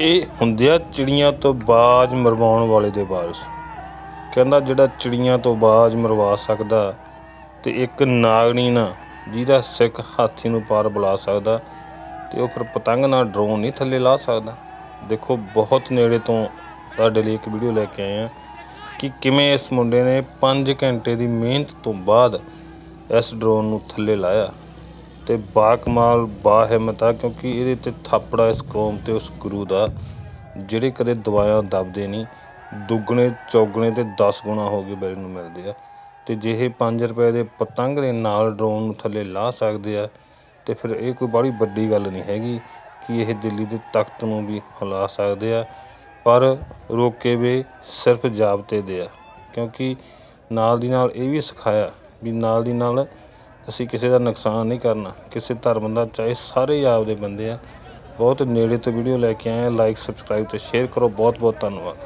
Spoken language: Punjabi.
ਇਹ ਹੁੰਦੇ ਆ ਚਿੜੀਆਂ ਤੋਂ ਬਾਜ ਮਰਵਾਉਣ ਵਾਲੇ ਦੇ ਵਾਰਸ। ਕਹਿੰਦਾ ਜਿਹੜਾ ਚਿੜੀਆਂ ਤੋਂ ਬਾਜ ਮਰਵਾ ਸਕਦਾ ਤੇ ਇੱਕ ਨਾਗਣੀ ਨਾ ਜਿਹਦਾ ਸਿੱਖ ਹਾਥੀ ਨੂੰ ਪਾਰ ਬੁਲਾ ਸਕਦਾ ਤੇ ਉਹ ਫਿਰ ਪਤੰਗ ਨਾਲ ਡਰੋਨ ਨਹੀਂ ਥੱਲੇ ਲਾ ਸਕਦਾ। ਦੇਖੋ, ਬਹੁਤ ਨੇੜੇ ਤੋਂ ਤੁਹਾਡੇ ਲਈ ਇੱਕ ਵੀਡੀਓ ਲੈ ਕੇ ਆਏ ਆ ਕਿ ਕਿਵੇਂ ਇਸ ਮੁੰਡੇ ਨੇ 5 ਘੰਟੇ ਦੀ ਮਿਹਨਤ ਤੋਂ ਬਾਅਦ ਇਸ ਡਰੋਨ ਨੂੰ ਥੱਲੇ ਲਾਇਆ। ਤੇ ਬਾਕਮਾਲ ਬਾਹਿਮਤ ਆ, ਕਿਉਂਕਿ ਇਹਦੇ ਤੇ ਥਾਪੜਾ ਇਸ ਕੌਮ ਤੇ, ਉਸ ਗੁਰੂ ਦਾ, ਜਿਹੜੇ ਕਦੇ ਦਵਾਇਆ ਦਬਦੇ ਨਹੀਂ ਦੁੱਗਣੇ, ਚੌਗਣੇ ਤੇ 10 ਗੁਣਾ ਹੋ ਕੇ ਬੈਲ ਨੂੰ ਮਿਲਦੇ ਆ। ਤੇ ਜੇ ਇਹ 5 ਰੁਪਏ ਦੇ ਪਤੰਗ ਦੇ ਨਾਲ ਡਰੋਨ ਨੂੰ ਥੱਲੇ ਲਾ ਸਕਦੇ ਆ, ਤੇ ਫਿਰ ਇਹ ਕੋਈ ਬੜੀ ਵੱਡੀ ਗੱਲ ਨਹੀਂ ਹੈਗੀ ਕਿ ਇਹ ਦਿੱਲੀ ਦੇ ਤਖਤ ਨੂੰ ਵੀ ਹਿਲਾ ਸਕਦੇ ਆ, ਪਰ ਰੋਕੇ ਵੇ ਸਿਰਫ ਜਾਬਤੇ ਦੇ ਆ। ਕਿਉਂਕਿ ਨਾਲ ਦੀ ਨਾਲ ਇਹ ਵੀ ਸਿਖਾਇਆ ਵੀ ਨਾਲ ਦੀ ਨਾਲ ਅਸੀਂ ਕਿਸੇ ਦਾ ਨੁਕਸਾਨ ਨਹੀਂ ਕਰਨਾ, ਕਿਸੇ ਧਰਮ ਦਾ, ਚਾਹੇ ਸਾਰੇ ਆਪਦੇ ਬੰਦੇ ਆ। ਬਹੁਤ ਨੇੜੇ ਤੋਂ ਵੀਡੀਓ ਲੈ ਕੇ ਆਏ ਆ। ਲਾਈਕ ਸਬਸਕ੍ਰਾਈਬ ਤੇ ਸ਼ੇਅਰ ਕਰੋ। ਬਹੁਤ ਬਹੁਤ ਧੰਨਵਾਦ।